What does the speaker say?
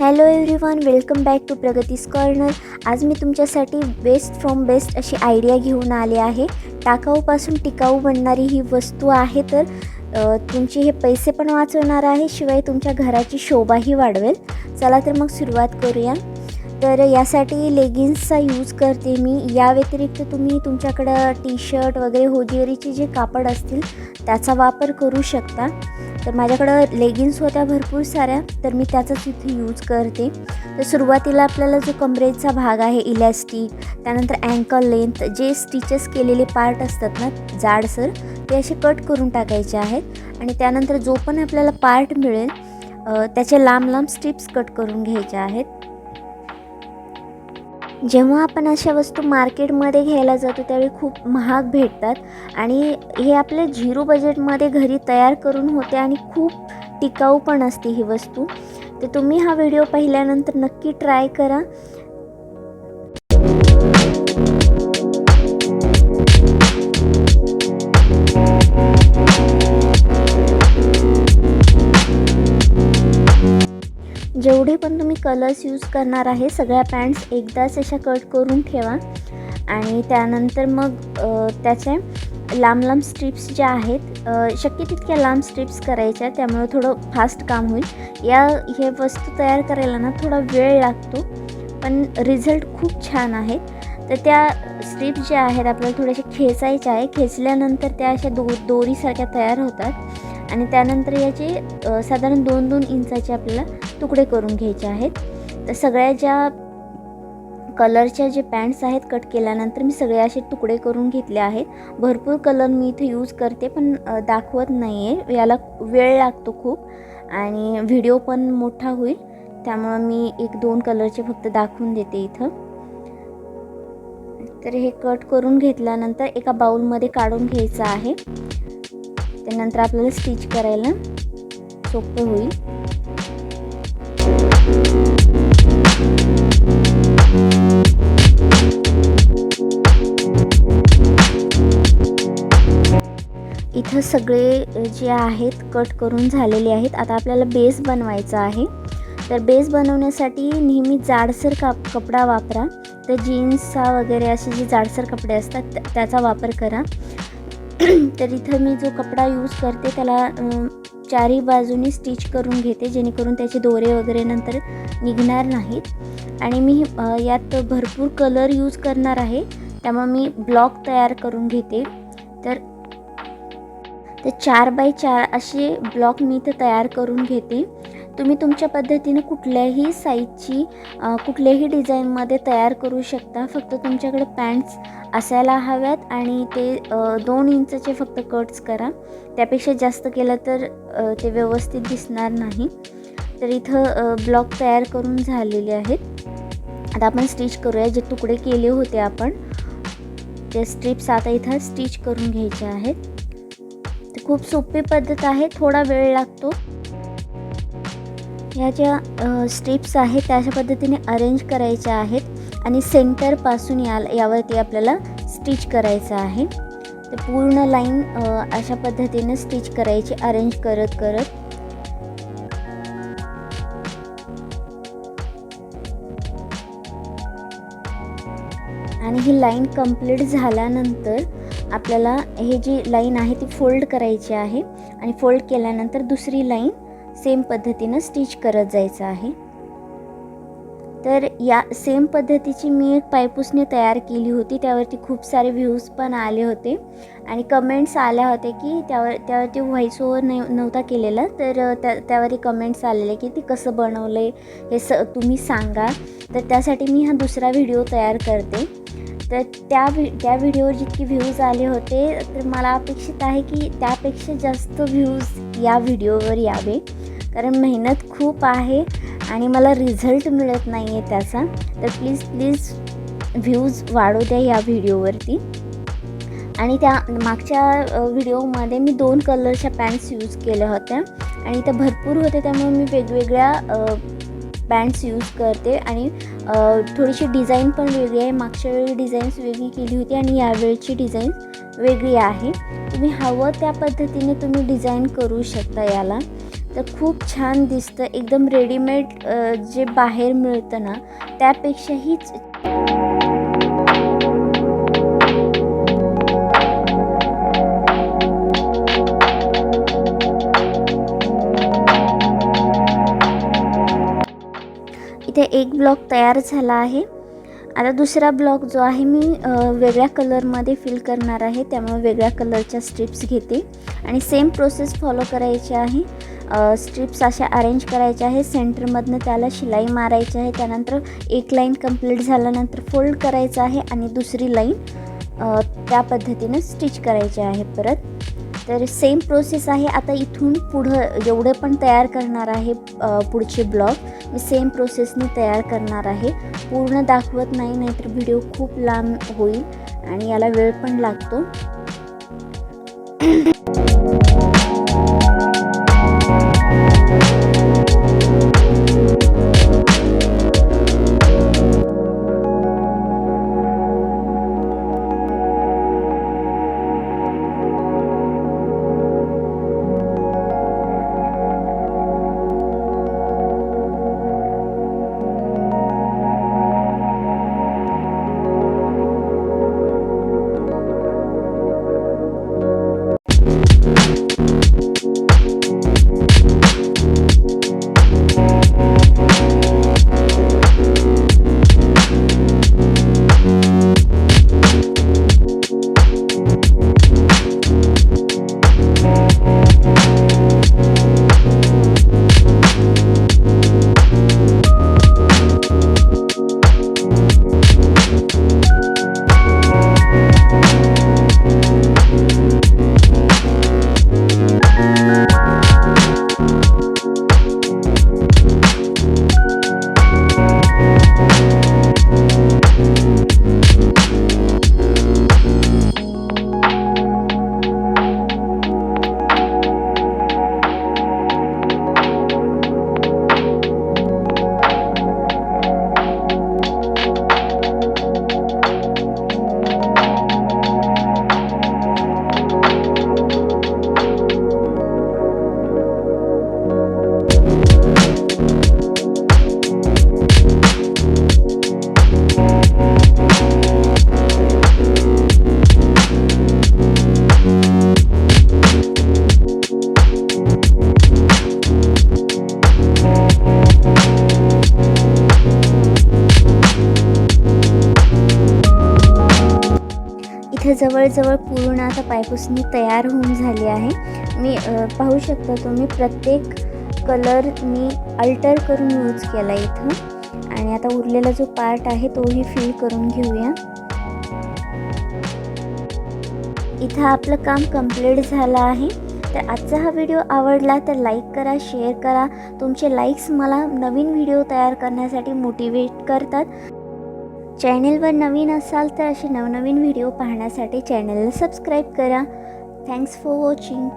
Hello everyone welcome back to Pragati's corner आज मी तुमच्यासाठी बेस्ट फ्रॉम बेस्ट अशी आयडिया घेऊन आले आहे. टाकाऊपासून टिकाऊ बनणारी ही वस्तू आहे तर तुमचे हे पैसे पण वाचवणार आहे शिवाय तुमच्या घराची शोभाही वाढवेल. चला तर मग सुरुवात करूया. तर यासाठी लेगिन्सचा यूज करते मी. या व्यतिरिक्त तुम्ही तुमच्याकडं टी शर्ट वगैरे होजेरीचे जे कापड असतील त्याचा वापर करू शकता. तर माझ्याकडं लेगिन्स होत्या भरपूर साऱ्या. तर मी त्याचाच इथे यूज करते. तर सुरुवातीला आपल्याला जो कमरेचा भाग आहे इलॅस्टिक त्यानंतर अँकल लेंथ जे स्टिचेस केलेले पार्ट असतात ना जाडसर ते असे कट करून टाकायचे आहेत. आणि त्यानंतर जो पण आपल्याला पार्ट मिळेल त्याचे लांब लांब स्ट्रिप्स कट करून घ्यायच्या आहेत. जेव्हा आपण अशा वस्तू मार्केटमध्ये घ्यायला जातो त्यावेळी खूप महाग भेटतात. आणि हे आपल्या झिरो बजेटमध्ये घरी तयार करून होते आणि खूप टिकाऊ पण असते ही वस्तू. तर तुम्ही हा व्हिडिओ पाहिल्यानंतर नक्की ट्राय करा. कलर्स यूज करणार आहे. सगळ्या पॅन्ट्स एकदाच अशा कट करून ठेवा. आणि त्यानंतर मग त्याचे लांब लांब स्ट्रिप्स ज्या आहेत शक्य तितक्या लांब स्ट्रिप्स करायच्या त्यामुळे थोडं फास्ट काम होईल. या हे वस्तू तयार करायला ना थोडा वेळ लागतो पण रिझल्ट खूप छान आहेत. तर त्या स्ट्रिप्स ज्या आहेत आपल्याला थोड्याशा खेचायच्या आहे. खेचल्यानंतर त्या अशा दो दोरीसारख्या तयार होतात. आणि त्यानंतर याचे साधारण दोन दोन इंचाचे आपल्याला तुकडे करून घ्यायचे आहेत. तर सगळ्या ज्या कलरच्या जे पॅन्ट्स आहेत कट केल्यानंतर मी सगळे असे तुकडे करून घेतले आहेत. भरपूर कलर मी इथे यूज करते पण दाखवत नाही आहे याला वेळ लागतो खूप आणि व्हिडिओ पण मोठा होईल. त्यामुळं मी एक दोन कलरचे फक्त दाखवून देते इथं. तर हे कट करून घेतल्यानंतर एका बाउलमध्ये काढून घ्यायचं आहे. त्यानंतर आपल्याला स्टिच करायला सोपं होईल. इथं सगळे जे आहेत कट करून झालेले आहेत. आता आपल्याला बेस बनवायचा आहे. तर बेस बनवण्यासाठी नेहमी जाडसर काप कपडा वापरा. तर जीन्सचा वगैरे असे जे जाडसर कपडे असतात त्याचा वापर करा. तर इथं मी जो कपडा यूज करते त्याला चारी चारही बाजूनी स्टिच करून घेते जेणेकरून त्याचे दोरे वगैरे नंतर निघणार नाहीत. आणि मी यात भरपूर कलर यूज करणार आहे. त्यामुळे मी ब्लॉक तयार करून घेते. तर ते चार बाय चार असे ब्लॉक मी इथं तयार करून घेते. तुम्ही तुमच्या पद्धतीने कुठल्याही साईजची कुठल्याही डिझाईनमध्ये तयार करू शकता. फक्त तुमच्याकडे पॅन्ट्स असायला हव्यात आणि ते दोन इंचचे फक्त कट्स करा. त्यापेक्षा जास्त केलं तर ते व्यवस्थित दिसणार नाही. तर इथं ब्लॉक तयार करून झालेले आहेत. आता आपण स्टिच करूया. जे तुकडे केले होते आपण ते स्ट्रिप्स आता इथं स्टिच करून घ्यायचे आहेत. खूप सोपी पद्धत आहे थोडा वेळ लागतो. ह्या ज्या स्ट्रिप्स आहेत त्या अशा पद्धतीने अरेंज करायच्या आहेत आणि सेंटरपासून या यावरती आपल्याला स्टिच करायचं आहे. तर पूर्ण लाईन अशा पद्धतीने स्टिच करायची अरेंज करत करत. आणि ही लाईन कंप्लीट झाल्यानंतर आपल्याला हे जी लाईन आहे ती फोल्ड करायची आहे आणि फोल्ड केल्यानंतर दुसरी लाईन सेम पद्धतीनं स्टिच करत जायचं आहे. तर या सेम पद्धतीची मी एक पायपुसणी तयार केली होती त्यावरती खूप सारे व्ह्यूज पण आले होते आणि कमेंट्स आल्या होत्या की त्यावर त्यावरती व्हॉइस ओव्हर नाही नव्हता केलेला तर त्या त्यावरती कमेंट्स आलेले की ती कसं बनवलं आहे हे स तुम्ही सांगा. तर त्यासाठी मी हा दुसरा व्हिडिओ तयार करते. तर त्या व्हि त्या व्हिडिओवर जितके व्ह्यूज आले होते तर मला अपेक्षित आहे की त्यापेक्षा जास्त व्ह्यूज या व्हिडिओवर यावे. कारण मेहनत खूप आहे आणि मला रिझल्ट मिळत नाही आहे त्याचा. तर प्लीज प्लीज व्ह्यूज वाढू द्या या व्हिडिओवरती. आणि त्या मागच्या व्हिडिओमध्ये मी दोन कलरच्या पॅन्ट्स यूज केल्या होत्या. आणि त्या भरपूर होते त्यामुळे मी वेगवेगळ्या पॅन्ट्स यूज करते. आणि थोडीशी डिझाईन पण वेगळी आहे. मागच्या वेळी डिझाईन्स वेगळी केली होती आणि यावेळची डिझाईन वेगळी आहे. तुम्ही हवं त्या पद्धतीने तुम्ही डिझाईन करू शकता याला. तर खूप छान दिसतं. एकदम रेडीमेड जे बाहेर मिळतं ना त्यापेक्षाहीच इथे एक ब्लॉक तयार झाला आहे. आता दुसरा ब्लॉक जो आहे मी वेगळ्या कलरमध्ये फिल करणार आहे. त्यामुळे वेगळ्या कलरच्या स्ट्रिप्स घेते. आणि सेम प्रोसेस फॉलो करायची आहे. स्ट्रिप्स अशा अरेंज करायच्या आहे सेंटरमधनं त्याला शिलाई मारायची आहे. त्यानंतर एक लाईन कंप्लीट झाल्यानंतर फोल्ड करायचं आहे. आणि दुसरी लाईन त्या पद्धतीनं स्टिच करायची आहे परत. तर सेम प्रोसेस आहे. आता इथून पुढं जेवढे पण तयार करणार आहे पुढचे ब्लॉग मी सेम प्रोसेसने तयार करणार आहे. पूर्ण दाखवत नाही नाहीतर व्हिडिओ खूप लांब होईल आणि याला वेळ पण लागतो. जवळजवळ पूर्ण आता पायपुसणी तयार होऊन झाली आहे. मी पाहू शकता तुम्ही प्रत्येक कलर मी अल्टर करून यूज केला इथं. आणि आता उरलेला जो पार्ट आहे तोही फिल करून घेऊया. इथं आपलं काम कंप्लीट झालं आहे. तर आजचा हा व्हिडिओ आवडला तर लाईक करा शेअर करा. तुमचे लाईक्स मला नवीन व्हिडिओ तयार करण्यासाठी मोटिवेट करतात. चॅनेलवर नवीन असाल तर असे नवनवीन व्हिडिओ पाहण्यासाठी चॅनेलला सबस्क्राईब करा. Thanks for watching